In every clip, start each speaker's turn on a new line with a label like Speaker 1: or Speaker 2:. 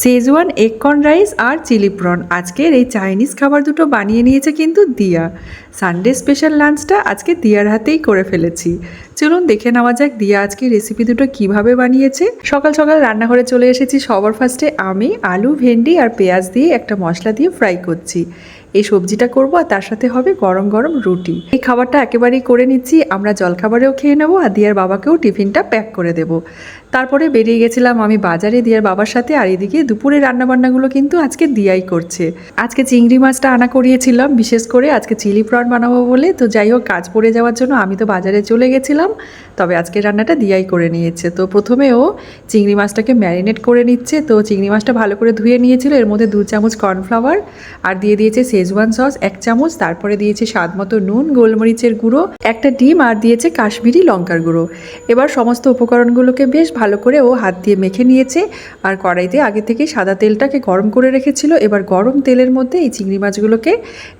Speaker 1: Schezwan egg corn rice আর chilli prawn আজকের এই চাইনিজ খাবার দুটো বানিয়ে নিয়েছে কিন্তু দিয়া। সানডে স্পেশাল লাঞ্চটা আজকে দিয়ার হাতেই করে ফেলেছি। চলুন দেখে নেওয়া যাক দিয়া আজকে রেসিপি দুটো কীভাবে বানিয়েছে। সকাল সকাল রান্নাঘরে চলে এসেছি সবার ফার্স্টে আমি, আলু, ভেন্ডি আর পেঁয়াজ দিয়ে একটা মশলা দিয়ে ফ্রাই করছি। এই সবজিটা করব আর তার সাথে হবে গরম গরম রুটি। এই খাবারটা একেবারেই করে নিচ্ছি, আমরা জলখাবারেও খেয়ে নেব আর দিয়ার বাবাকেও টিফিনটা প্যাক করে দেব। তারপরে বেরিয়ে গেছিলাম আমি বাজারে দিয়ার বাবার সাথে, আর এদিকে দুপুরে রান্নাবান্নাগুলো কিন্তু আজকে দিয়াই করছে। আজকে চিংড়ি মাছটা আনা করিয়েছিলাম, বিশেষ করে আজকে চিলি প্রন বানাবো বলে। তো যাই হোক, কাজ পড়ে যাওয়ার জন্য আমি তো বাজারে চলে গেছিলাম, তবে আজকে রান্নাটা দিয়াই করে নিয়েছে। তো প্রথমে ও চিংড়ি মাছটাকে ম্যারিনেট করে নিচ্ছে। তো চিংড়ি মাছটা ভালো করে ধুয়ে নিয়েছিল, এর মধ্যে দু চামচ কর্নফ্লাওয়ার, আর দিয়ে দিয়েছে শেজওয়ান সস এক চামচ, তারপরে দিয়েছে স্বাদ মতো নুন, গোলমরিচের গুঁড়ো, একটা ডিম, আর দিয়েছে কাশ্মীরি লঙ্কার গুঁড়ো। এবার সমস্ত উপকরণগুলোকে বেশ ভালো করে ও হাত দিয়ে মেখে নিয়েছে। আর কড়াইতে আগে থেকে সাদা তেলটাকে গরম করে রেখেছিল। এবার গরম তেলের মধ্যে এই চিংড়ি মাছগুলোকে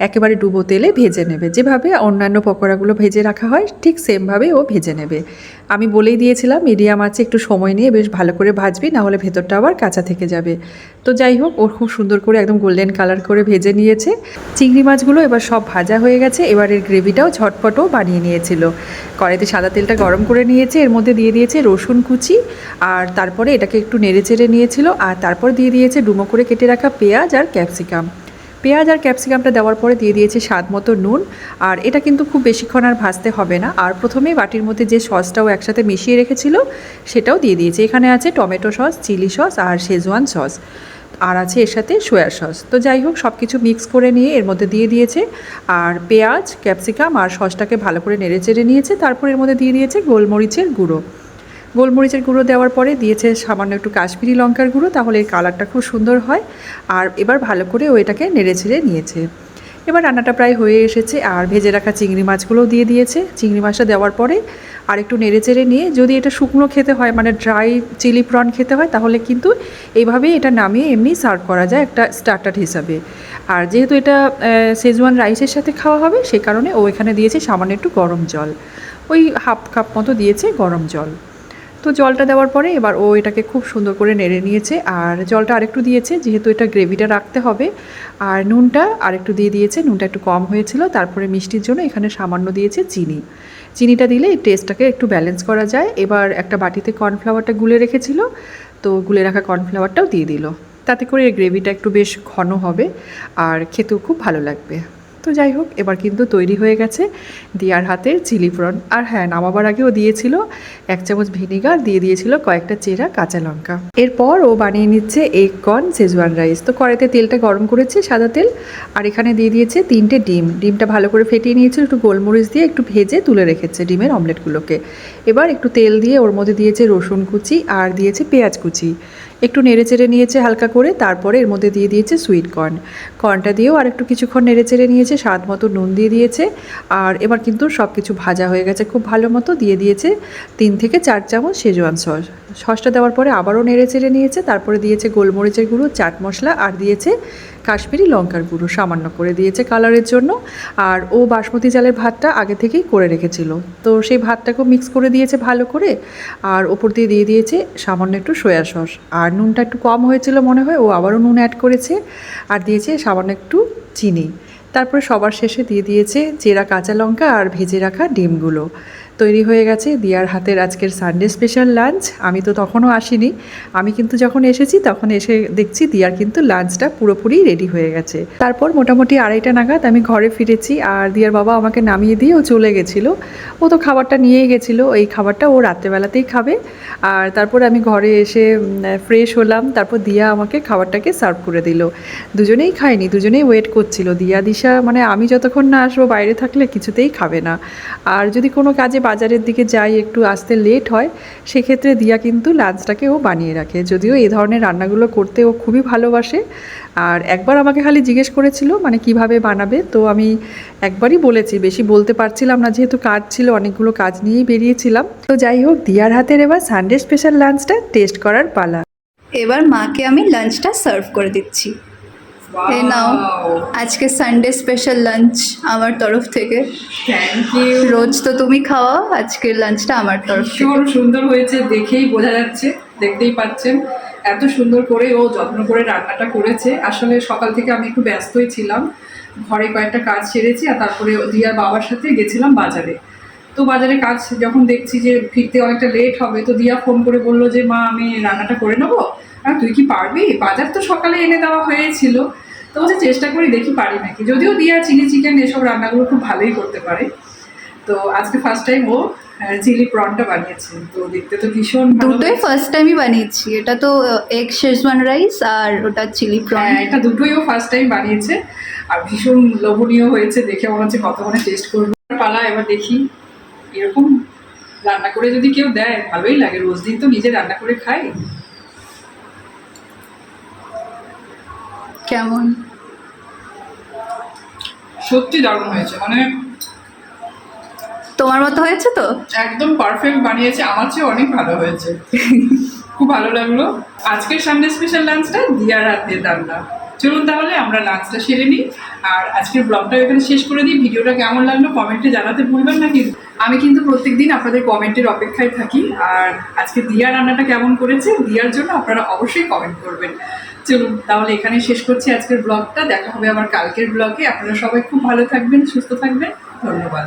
Speaker 1: একেবারে ডুবো তেলে ভেজে নেবে। যেভাবে অন্যান্য পকোড়াগুলো ভেজে রাখা হয়, ঠিক সেমভাবে ও ভেজে নেবে। আমি বলেই দিয়েছিলাম, মিডিয়াম আছে, একটু সময় নিয়ে বেশ ভালো করে ভাজবি না হলে ভেতরটা আবার কাঁচা থেকে যাবে। তো যাই হোক ওর খুব সুন্দর করে একদম গোল্ডেন কালার করে ভেজে নিয়েছে। চিংড়ি মাছগুলো এবার সব ভাজা হয়ে গেছে, এবার এর গ্রেভিটাও ঝটপটও বানিয়ে নিয়েছিল। কড়াইতে সাদা তেলটা গরম করে নিয়েছে, এর মধ্যে দিয়ে দিয়েছে রসুন কুচি, আর তারপরে এটাকে একটু নেড়ে চেড়ে নিয়েছিল, আর তারপর দিয়ে দিয়েছে ডুমো করে কেটে রাখা পেঁয়াজ আর ক্যাপসিকাম। পেঁয়াজ আর ক্যাপসিকামটা দেওয়ার পরে দিয়ে দিয়েছে স্বাদ মতো নুন। আর এটা কিন্তু খুব বেশিক্ষণ আর ভাজতে হবে না। আর প্রথমেই বাটির মধ্যে যে সসটাও একসাথে মিশিয়ে রেখেছিল, সেটাও দিয়ে দিয়েছে। এখানে আছে টমেটো সস, চিলি সস আর শেজওয়ান সস। আর আছে এর সাথে সোয়া সস। তো যাই হোক সব কিছু মিক্স করে নিয়ে এর মধ্যে দিয়ে দিয়েছে। আর পেঁয়াজ, ক্যাপসিকাম আর সসটাকে ভালো করে নেড়ে চেড়ে নিয়েছে। তারপর এর মধ্যে দিয়ে দিয়েছে গোলমরিচের গুঁড়ো। গোলমরিচের গুঁড়ো দেওয়ার পরে দিয়েছে সামান্য একটু কাশ্মীরি লঙ্কার গুঁড়ো, তাহলে এর কালারটা খুব সুন্দর হয়। আর এবার ভালো করে ও এটাকে নেড়ে ছেড়ে নিয়েছে। এবার রান্নাটা প্রায় হয়ে এসেছে, আর ভেজে রাখা চিংড়ি মাছগুলোও দিয়ে দিয়েছে। চিংড়ি মাছটা দেওয়ার পরে আর একটু নেড়ে চেড়ে নিয়ে, যদি এটা শুকনো খেতে হয় মানে ড্রাই চিলি প্রন খেতে হয়, তাহলে কিন্তু এইভাবেই এটা নামিয়ে এমনি সার্ভ করা যায় একটা স্টার্টার হিসাবে। আর যেহেতু এটা সেজওয়ান রাইসের সাথে খাওয়া হবে সে কারণে ও এখানে দিয়েছে সামান্য একটু গরম জল। ওই হাফ কাপ মতো দিয়েছে গরম জল। তো জলটা দেওয়ার পরে এবার ও এটাকে খুব সুন্দর করে নেড়ে নিয়েছে আর জলটা আরেকটু দিয়েছে, যেহেতু এটা গ্রেভিটা রাখতে হবে। আর নুনটা আরেকটু দিয়ে দিয়েছে, নুনটা একটু কম হয়েছিল, তারপরে মিষ্টির জন্য এখানে সামান্য দিয়েছে চিনি। চিনিটা দিলে এই টেস্টটাকে একটু ব্যালেন্স করা যায়। এবার একটা বাটিতে কর্নফ্লাওয়ারটা গুলে রেখেছিল, তো গুলে রাখা কর্নফ্লাওয়ারটাও দিয়ে দিল। তাতে করে গ্রেভিটা একটু বেশ ঘন হবে, আর খেতেও খুব ভালো লাগবে। তো যাই হোক, এবার কিন্তু তৈরি হয়ে গেছে দিয়ার হাতের চিলি প্রন আর হ্যাঁ নামাবার আগেও দিয়েছিল এক চামচ ভিনিগার, দিয়ে দিয়েছিল কয়েকটা চেরা কাঁচা লঙ্কা। এরপর ও বানিয়ে নিচ্ছে এগ কর্ন সেজওয়ান রাইস তো কড়াইতে তেলটা গরম করেছে সাদা তেল, আর এখানে দিয়ে দিয়েছে তিনটে ডিম। ডিমটা ভালো করে ফেটিয়ে নিয়েছিল একটু গোলমরিচ দিয়ে একটু ভেজে তুলে রেখেছে ডিমের অমলেটগুলোকে এবার একটু তেল দিয়ে ওর মধ্যে দিয়েছে রসুন কুচি, আর দিয়েছে পেঁয়াজ কুচি। একটু নেড়ে চেড়ে নিয়েছে হালকা করে, তারপরে এর মধ্যে দিয়ে দিয়েছে সুইট কর্ন কর্নটা দিয়েও আর একটু কিছুক্ষণ নেড়ে চেড়ে নিয়েছে, স্বাদ মতো নুন দিয়ে দিয়েছে, আর এবার কিন্তু সব কিছু ভাজা হয়ে গেছে খুব ভালো মতো, দিয়ে দিয়েছে তিন থেকে চার চামচ শেজওয়ান সস সসটা দেওয়ার পরে আবারও নেড়ে চেড়ে নিয়েছে, তারপরে দিয়েছে গোলমরিচের গুঁড়ো, চাট মশলা, আর দিয়েছে কাশ্মীরি লঙ্কার গুঁড়ো সামান্য করে দিয়েছে কালারের জন্য। আর ও বাসমতি চালের ভাতটা আগে থেকেই করে রেখেছিল। তো সেই ভাতটাকেও মিক্স করে দিয়েছে ভালো করে। আর ওপর দিয়ে দিয়ে দিয়েছে সামান্য একটু সয়া সস। আর নুনটা একটু কম হয়েছিল মনে হয়, ও আবারও নুন অ্যাড করেছে। আর দিয়েছে সামান্য একটু চিনি। তারপরে সবার শেষে দিয়ে দিয়েছে চেরা কাঁচা লঙ্কা আর ভেজে রাখা ডিমগুলো। তৈরি হয়ে গেছে। দিয়ার হাতের আজকের সানডে স্পেশাল লাঞ্চ আমি তো তখনও আসিনি। আমি কিন্তু যখন এসেছি, তখন এসে দেখছি দিয়ার কিন্তু লাঞ্চটা পুরোপুরি রেডি হয়ে গেছে। তারপর মোটামুটি আড়াইটা নাগাদ আমি ঘরে ফিরেছি আর দিয়ার বাবা আমাকে নামিয়ে দিয়ে ও চলে গেছিল। ও তো খাবারটা নিয়েই গেছিল। এই খাবারটা ও রাত্রেবেলাতেই খাবে। আর তারপর আমি ঘরে এসে ফ্রেশ হলাম। তারপর দিয়া আমাকে খাবারটাকে সার্ভ করে দিল। দুজনেই খাইনি, দুজনেই ওয়েট করছিল। দিয়া, দিশা মানে আমি যতক্ষণ না আসব বাইরে থাকলে কিছুতেই খাবে না। আর যদি কোনো কাজে বাজারের দিকে যাই একটু আসতে লেট হয়, সেক্ষেত্রে দিয়া কিন্তু লাঞ্চটাকে ও বানিয়ে রাখে। যদিও এই ধরনের রান্নাগুলো করতে ও খুবই ভালোবাসে। আর একবার আমাকে খালি জিজ্ঞেস করেছিল মানে কীভাবে বানাবে, তো আমি একবারই বলেছি, বেশি বলতে পারছিলাম না, যেহেতু কাজ ছিল, অনেকগুলো কাজ নিয়েই বেরিয়েছিলাম। তো যাই হোক, দিয়ার হাতের এবার সানডে স্পেশাল লাঞ্চটা টেস্ট করার পালা।
Speaker 2: এবার মাকে আমি লাঞ্চটা সার্ভ করে দিচ্ছি। এই নাও আজকে সানডে স্পেশাল লাঞ্চ আমার তরফ থেকে।
Speaker 1: থ্যাংক ইউ
Speaker 2: রোজ তো তুমি খাওয়া আজকের লাঞ্চটা আমার তরফ থেকে।
Speaker 1: সুন্দর হয়েছে দেখেই বোঝা যাচ্ছে দেখতেই পাচ্ছেন। এত সুন্দর করে ও যত্ন করে রান্নাটা করেছে। আসলে সকাল থেকে আমি একটু ব্যস্তই ছিলাম। ঘরে কয়েকটা কাজ সেরেছি আর তারপরে দিয়ার বাবার সাথে গেছিলাম বাজারে। তো বাজারে কাজ যখন দেখছি যে ফিরতে অনেকটা লেট হবে তো দিয়া ফোন করে বলল যে মা আমি রান্নাটা করে নেব। আর তুই কি পারবি? বাজার তো সকালে এনে দেওয়া হয়েছিল। তো বলছে চেষ্টা করি দেখি পারি নাকি। যদিও দিয়া চিলি চিকেন এসব রান্নাগুলো খুব ভালোই করতে পারে। তো আজকে ফার্স্ট টাইম ও চিলি প্রনটা বানিয়েছে। তো দেখতে তো ভীষণ
Speaker 2: দুটোই ফার্স্ট টাইমই বানিয়েছি। এটা তো এগ শেজওয়ান রাইস আর ওটা চিলি প্রন
Speaker 1: হ্যাঁ এটা দুটোই ও ফার্স্ট টাইম বানিয়েছে। আর ভীষণ লোভনীয় হয়েছে দেখে মনে হচ্ছে কত কতক্ষণে টেস্ট করব। পালা এবার দেখি। এরকম রান্না করে যদি কেউ দেয় ভালোই লাগে। রোজ দিন তো নিজে রান্না করে খাই।
Speaker 2: কেমন?
Speaker 1: সত্যি দারুণ হয়েছে। মানে
Speaker 2: তোমার মতো হয়েছে তো?
Speaker 1: একদম পারফেক্ট বানিয়েছে। আমার চেয়ে অনেক ভালো হয়েছে। খুব ভালো লাগল। আজকের সামনে স্পেশাল লাঞ্চটা দিয়ার হাতে রান্না চলুন তাহলে আমরা লাঞ্চটা সেরে নিই। আর আজকের ব্লগটা এখানে শেষ করে দিই। ভিডিওটা কেমন লাগল কমেন্টে জানাতে ভুলবেন না কিন্তু আমি কিন্তু প্রত্যেকদিন আপনাদের কমেন্টের অপেক্ষায় থাকি। আর আজকে দিয়া রান্নাটা কেমন করেছে, দিয়ার জন্য আপনারা অবশ্যই কমেন্ট করবেন। চলুন তাহলে এখানে শেষ করছি আজকের ব্লগটা দেখা হবে আবার কালকের ব্লগে আপনারা সবাই খুব ভালো থাকবেন, সুস্থ থাকবেন। ধন্যবাদ।